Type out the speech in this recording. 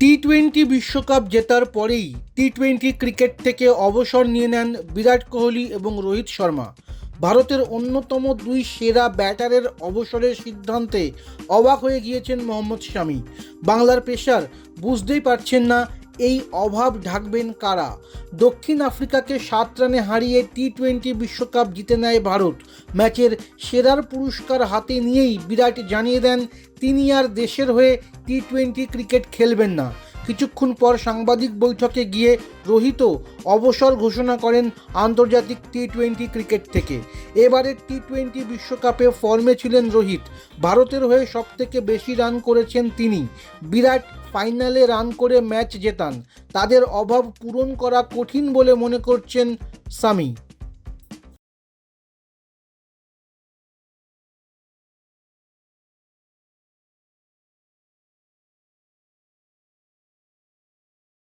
T twenty বিশ্বকাপ জেতার পরেই টি টোয়েন্টি ক্রিকেট থেকে অবসর নিয়ে নেন বিরাট কোহলি এবং রোহিত শর্মা। ভারতের অন্যতম দুই সেরা ব্যাটারের অবসরের সিদ্ধান্তে অবাক হয়ে গিয়েছেন মোহাম্মদ শামি। বাংলার পেশার বুঝতেই পারছেন না এই অভাব ঢাকবেন কারা? দক্ষিণ আফ্রিকাকে সাত রানে হারিয়ে টি টোয়েন্টি বিশ্বকাপ জিতে নেয় ভারত। ম্যাচের সেরার পুরস্কার হাতে নিয়েই বিরাট জানিয়ে দেন, তিনি আর দেশের হয়ে টি টোয়েন্টি ক্রিকেট খেলবেন না। কিছুক্ষণ পর সাংবাদিক বৈঠকে গিয়ে রোহিত অবসর ঘোষণা করেন আন্তর্জাতিক টি টোয়েন্টি ক্রিকেট থেকে। এবারের টি টোয়েন্টি বিশ্বকাপে ফর্মে ছিলেন রোহিত। ভারতের হয়ে সবথেকে বেশি রান করেছেন তিনি। বিরাট ফাইনালে রান করে ম্যাচ জেতান। তাদের অভাব পূরণ করা কঠিন বলে মনে করছেন সামি।